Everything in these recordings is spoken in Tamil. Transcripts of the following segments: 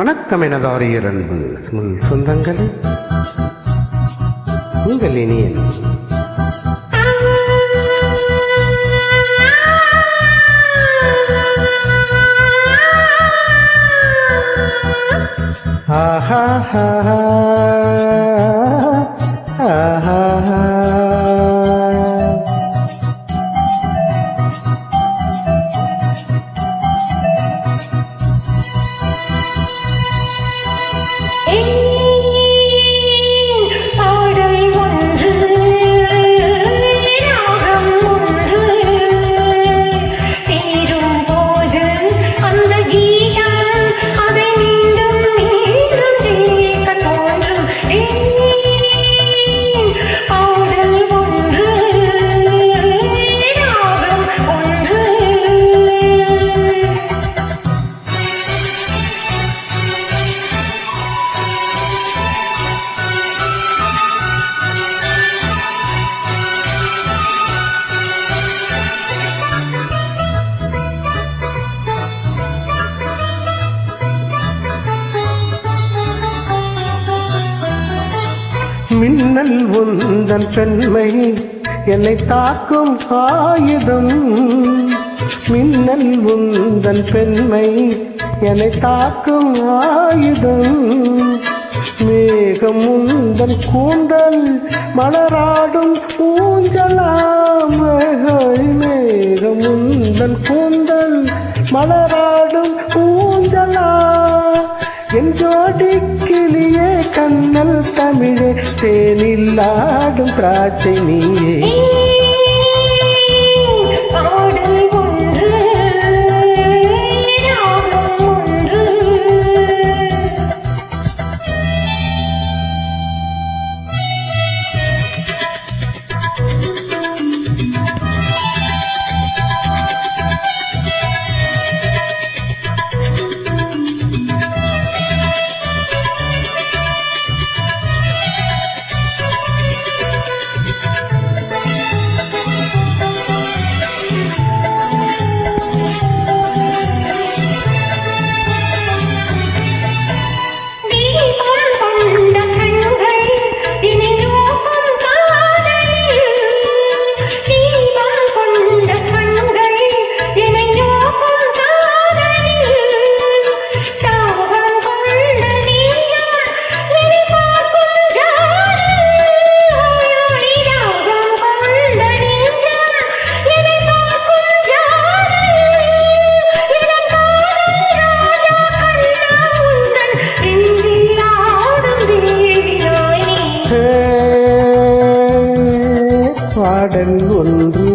வணக்கம் எனதாரியர் அன்பு சொந்தங்களே. உங்கள் இனியன் மின்னல் உந்தன் பெண்மை என்னை தாக்கும் ஆயுதம். மின்னல் உந்தன் பெண்மை என்னை தாக்கும் ஆயுதம். மேகம் உந்தன் கூந்தல் மலராடும் ஊஞ்சலாம் மேகம் உந்தன் கூந்தல் மலராடும் ஜோடி கிளியே கண்ணல் தமிழே தேனில் ஆடும் திராட்சை நீயே. பாடல் ஒன்று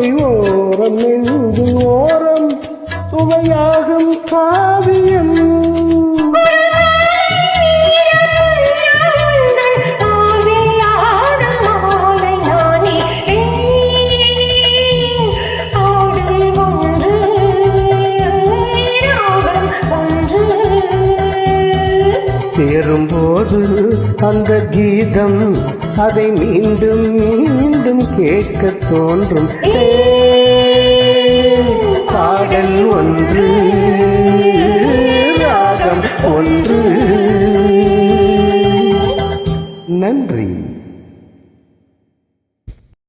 ஹோய் ஓரம் நெஞ்சின் ஓரம் சுவையாகும் காவியம். சேரும்போது அந்த கீதம் அதை மீண்டும் மீண்டும் கேட்க தோன்றும். பாடல் ஒன்று.